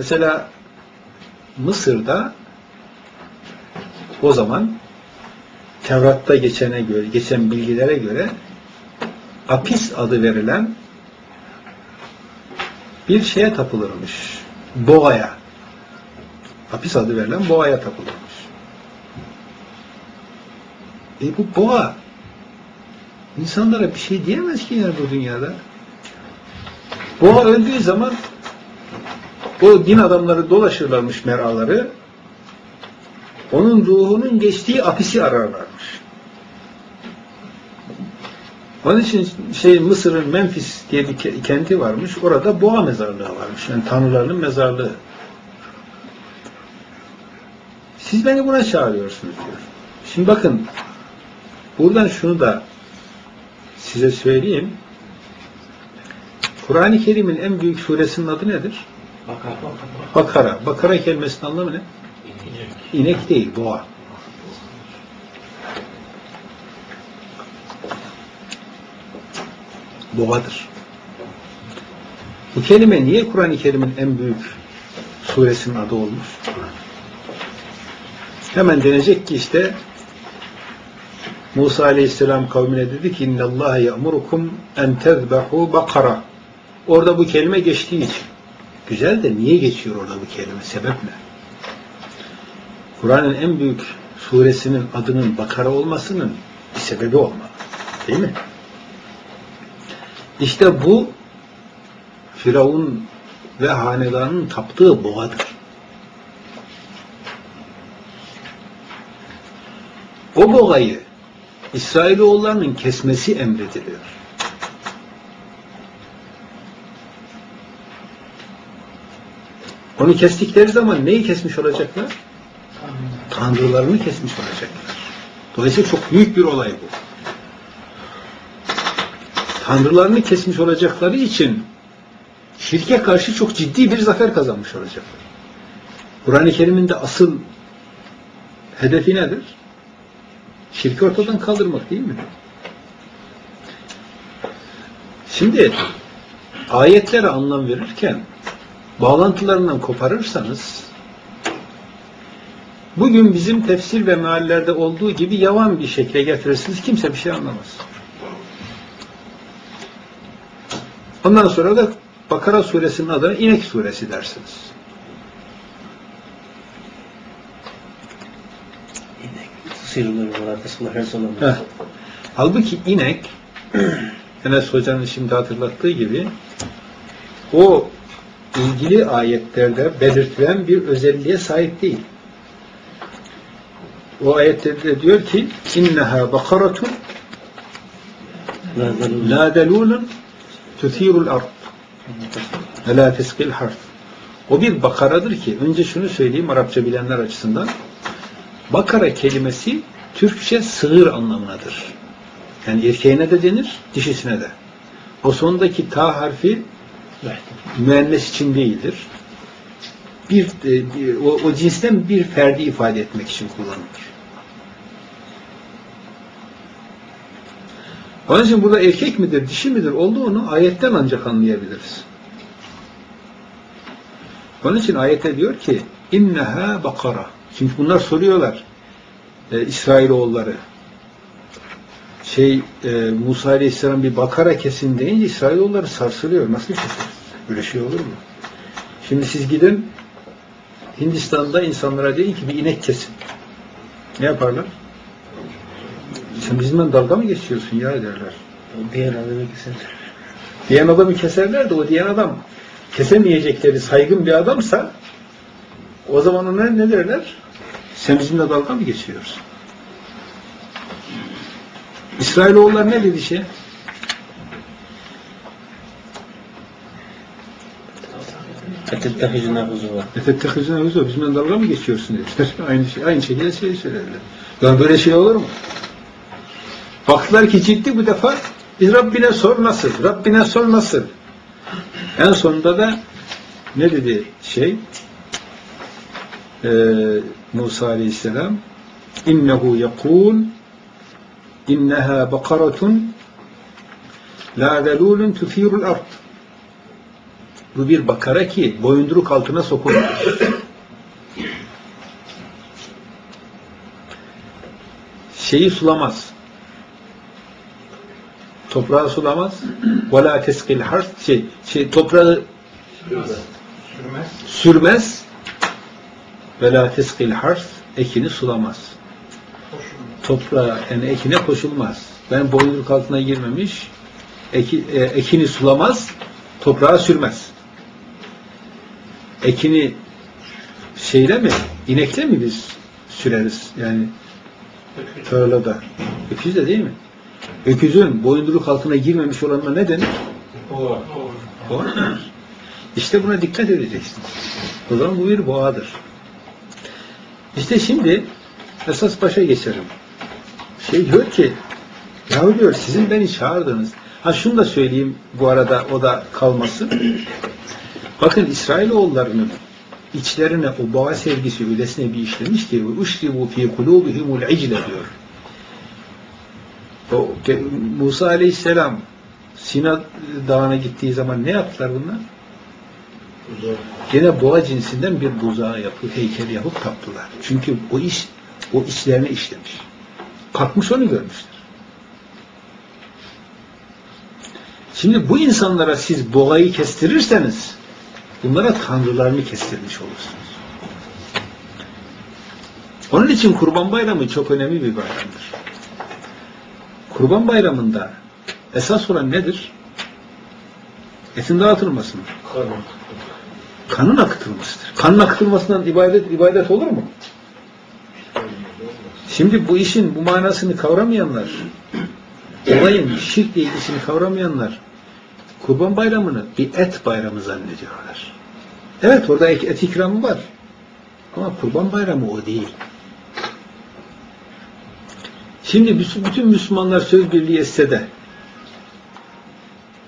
Mesela Mısır'da o zaman Tevrat'ta geçene göre, geçen bilgilere göre Apis adı verilen bir şeye tapılırmış. Boğaya. Apis adı verilen boğaya tapılırmış. E bu boğa insanlara bir şey diyemez ki yani bu dünyada. Boğa öldüğü zaman o din adamları dolaşırlarmış meraları. Onun ruhunun geçtiği apisi ararlarmış. Onun için şey Mısır'ın Memphis diye bir ke- kenti varmış. Orada boğa mezarlığı varmış. Yani tanrılarının mezarlığı. Siz beni buna çağırıyorsunuz diyor. Şimdi bakın buradan şunu da size söyleyeyim. Kur'an-ı Kerim'in en büyük suresinin adı nedir? Bakar. Bakara. Bakara kelimesinin anlamı ne? İnek değil, boğa. Boğadır. Bu kelime niye Kur'an-ı Kerim'in en büyük suresinin adı olmuş? Hemen denecek ki işte Musa Aleyhisselam kavmine dedi ki اِنَّ اللّٰهَ يَأْمُرُكُمْ اَنْ تَذْبَحُوا bakara. Orada bu kelime geçtiği için. Güzel de niye geçiyor orada bu kelime? Sebep ne? Kur'an'ın en büyük suresinin adının Bakara olmasının bir sebebi olmalı. Değil mi? İşte bu Firavun ve hanedanın taptığı boğadır. O boğayı İsrailoğullarının kesmesi emrediliyor. Onu kestikleri zaman neyi kesmiş olacaklar? Tanrılarını kesmiş olacaklar. Dolayısıyla çok büyük bir olay bu. Tanrılarını kesmiş olacakları için şirke karşı çok ciddi bir zafer kazanmış olacaklar. Kur'an-ı Kerim'in de asıl hedefi nedir? Şirki ortadan kaldırmak değil mi? Şimdi ayetlere anlam verirken bağlantılarından koparırsanız bugün bizim tefsir ve meallerde olduğu gibi yavan bir şekle getirirsiniz. Kimse bir şey anlamaz. Ondan sonra da Bakara suresinin adına inek suresi dersiniz. Sıyrılır buralarda sılar her zaman. Heh. Halbuki inek Enes Hoca'nın şimdi hatırlattığı gibi o ilgili ayetlerde belirtilen bir özelliğe sahip değil. O ayetlerde diyor ki inneha bakaratun la delulun tuthirul ard la teskil harf. O bir bakaradır ki önce şunu söyleyeyim Arapça bilenler açısından bakara kelimesi Türkçe sığır anlamındadır. Yani erkeğine de denir, dişisine de. O sondaki ta harfi müennes için değildir. Bir, e, bir- o, o cinsten bir ferdi ifade etmek için kullanılır. Onun için burada erkek midir, dişi midir olduğunu ayetten ancak anlayabiliriz. Onun için ayette diyor ki inneha bakara. Çünkü bunlar soruyorlar. E, İsrailoğulları. Şey e, Musa Aleyhisselam bir bakara kesin deyince İsrailoğulları sarsılıyor. Nasıl kesin? Böyle şey olur mu? Şimdi siz gidin Hindistan'da insanlara deyin ki bir inek kesin. Ne yaparlar? Sen bizimle dalga mı geçiyorsun ya derler. Diğer adını keser. Diyen adamı keserler de o diyen adam kesemeyecekleri saygın bir adamsa o zaman ona ne derler? Sen bizimle dalga mı geçiyorsun? İsrailoğullar ne dedi şey? Etettehicine huzuva. Efettehizine huzu bizimle dalga mı geçiyorsun dediler. aynı, şey, aynı şekilde şey söylediler. Lan böyle şey olur mu? Baktılar ki ciddi bu defa biz Rabbine sor nasıl? Rabbine sor nasıl? En sonunda da ne dedi şey? Ee, Musa Aleyhisselam innehu yekul inneha bakaratun la zelulun tufirul ard Bu bir bakara ki boyunduruk altına sokulmuş. Şeyi sulamaz. Toprağı sulamaz. La teskil harf şey, şey toprağı sürmez. Ve la teskil harf ekini sulamaz. Toprağa yani ekine koşulmaz. Ben boyunduruk altına girmemiş eki, e, ekini sulamaz, toprağa sürmez. Ekini şeyle mi, inekle mi biz süreriz? Yani tarlada. Öküzle değil mi? Öküzün boyunduruk altına girmemiş olanına ne denir? Boğa denir. İşte buna dikkat edeceksin. O zaman bu bir boğadır. İşte şimdi esas başa geçerim. Şey diyor ki, yahu diyor sizin beni çağırdınız. Ha şunu da söyleyeyim bu arada o da kalmasın. Bakın İsrailoğullarının içlerine o boğa sevgisi öylesine bir işlemiş ki uşribu fi kulubihimul icle diyor. O, Musa Aleyhisselam Sina Dağı'na gittiği zaman ne yaptılar bunlar? Gene boğa cinsinden bir buzağı yapıp, heykel yapıp taptılar. Çünkü o iş, o içlerine işlemiş. Kalkmış onu görmüşler. Şimdi bu insanlara siz boğayı kestirirseniz bunlara tanrılarını kestirmiş olursunuz. Onun için Kurban Bayramı çok önemli bir bayramdır. Kurban Bayramı'nda esas olan nedir? Etin dağıtılması mı? Kanın akıtılmasıdır. Kanın akıtılmasından ibadet ibadet olur mu? Şimdi bu işin bu manasını kavramayanlar, olayın şirkle ilgisini kavramayanlar Kurban Bayramı'nı bir et bayramı zannediyorlar. Evet orada et ikramı var. Ama Kurban Bayramı o değil. Şimdi bütün Müslümanlar söz birliği etse de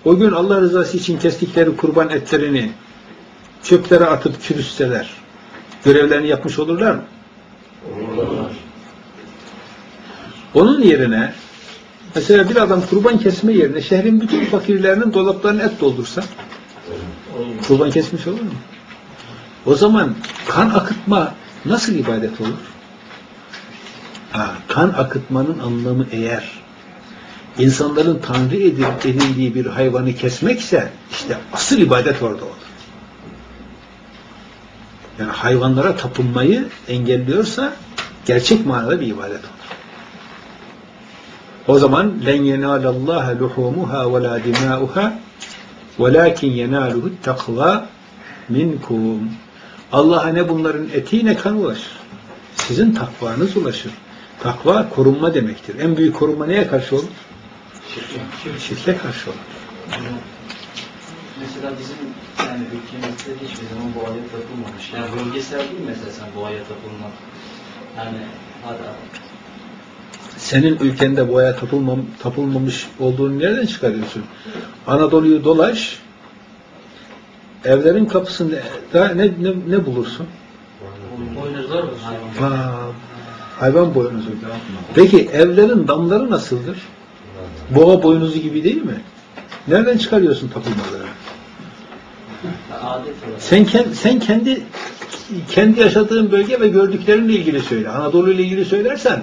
o gün Allah rızası için kestikleri kurban etlerini çöplere atıp çürütseler görevlerini yapmış olurlar mı? Olurlar. Onun yerine mesela bir adam kurban kesme yerine şehrin bütün fakirlerinin dolaplarını et doldursa kurban kesmiş olur mu? O zaman kan akıtma nasıl ibadet olur? Ha, kan akıtmanın anlamı eğer insanların tanrı edip edildiği bir hayvanı kesmekse işte asıl ibadet orada olur. Yani hayvanlara tapınmayı engelliyorsa gerçek manada bir ibadet olur. O zaman len yenalallaha luhumuha ve la dimauha velakin yenaluhu takva minkum. Allah'a ne bunların eti ne kan ulaşır. Sizin takvanız ulaşır. Takva korunma demektir. En büyük korunma neye karşı olur? Şirke karşı olur. Mesela bizim yani ülkemizde hiçbir zaman boğaya tapılmamış. Yani bölgesel değil mesela sen boğaya tapılmak. Yani hadi Senin ülkende boğaya tapılmam, tapılmamış olduğunu nereden çıkarıyorsun? Anadolu'yu dolaş, evlerin kapısında ne, ne, ne bulursun? boynuzlar mı hayvan? Hayvan boynuzu. Peki evlerin damları nasıldır? Boğa boynuzu gibi değil mi? Nereden çıkarıyorsun tapılmaları? Sen, sen kendi kendi yaşadığın bölge ve gördüklerinle ilgili söyle. Anadolu ile ilgili söylersen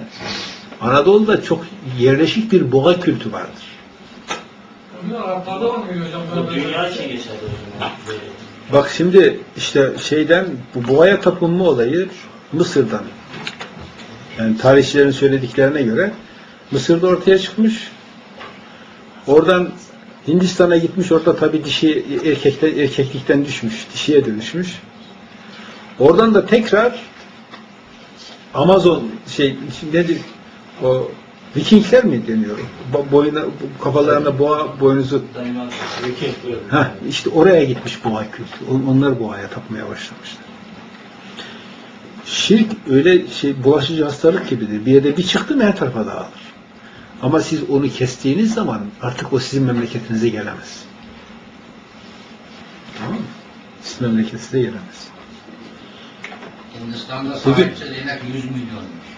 Anadolu'da çok yerleşik bir boğa kültü vardır. Bunlar Araplarda var mı hocam? Bu dünya için geçerli. Bak şimdi işte şeyden bu boğaya tapınma olayı Mısır'dan. Yani tarihçilerin söylediklerine göre Mısır'da ortaya çıkmış. Oradan Hindistan'a gitmiş. Orada tabi dişi erkekte, erkeklikten düşmüş. Dişiye dönüşmüş. Oradan da tekrar Amazon şey nedir o Vikingler mi deniyor? Bo- Boyuna, kafalarında boğa boynuzu. Ha, işte oraya gitmiş boğa kültü. On- Onlar boğaya tapmaya başlamışlar. Şirk öyle şey bulaşıcı hastalık gibidir. Bir yerde bir çıktı mı her tarafa dağılır. Ama siz onu kestiğiniz zaman artık o sizin memleketinize gelemez. Tamam mı? Sizin memleketinize gelemez. Hindistan'da Bugün- sahipsiz inek 100 milyonmuş.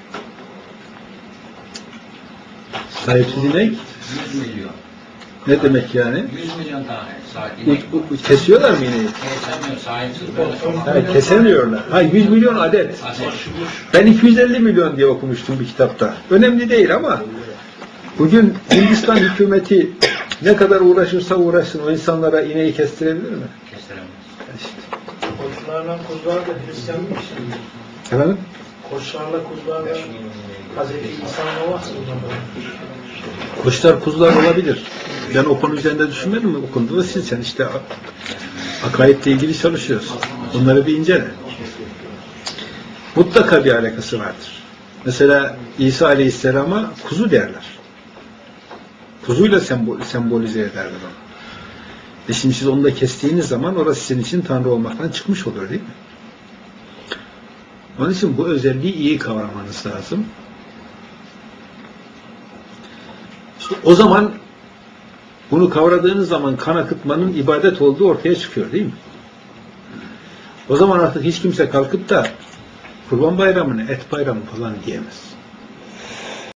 Sahipsiz inek 100 milyon. Ne demek yani? 100 milyon tane saat U- inek. u- u- kesiyorlar mı ineği? Kesemiyor, sahipsiz böyle sokak. Ha, kesemiyorlar. Ha 100 milyon adet. Ben 250 milyon diye okumuştum bir kitapta. Önemli değil ama bugün Hindistan hükümeti ne kadar uğraşırsa uğraşsın o insanlara ineği kestirebilir mi? Kestiremez. İşte. Koçlarla kuzlar da Hristiyanmış. Efendim? Koçlarla kuzlar da Kuşlar kuzular olabilir. Ben o konu üzerinde düşünmedim mi? O konuda da siz sen işte akaidle ilgili çalışıyorsun. Bunları bir incele. Mutlaka bir alakası vardır. Mesela İsa Aleyhisselam'a kuzu derler. Kuzuyla sembol, sembolize ederler onu. E şimdi siz onu da kestiğiniz zaman orası sizin için Tanrı olmaktan çıkmış olur değil mi? Onun için bu özelliği iyi kavramanız lazım. İşte o zaman bunu kavradığınız zaman kan akıtmanın ibadet olduğu ortaya çıkıyor değil mi? O zaman artık hiç kimse kalkıp da Kurban Bayramı'nı et bayramı falan diyemez.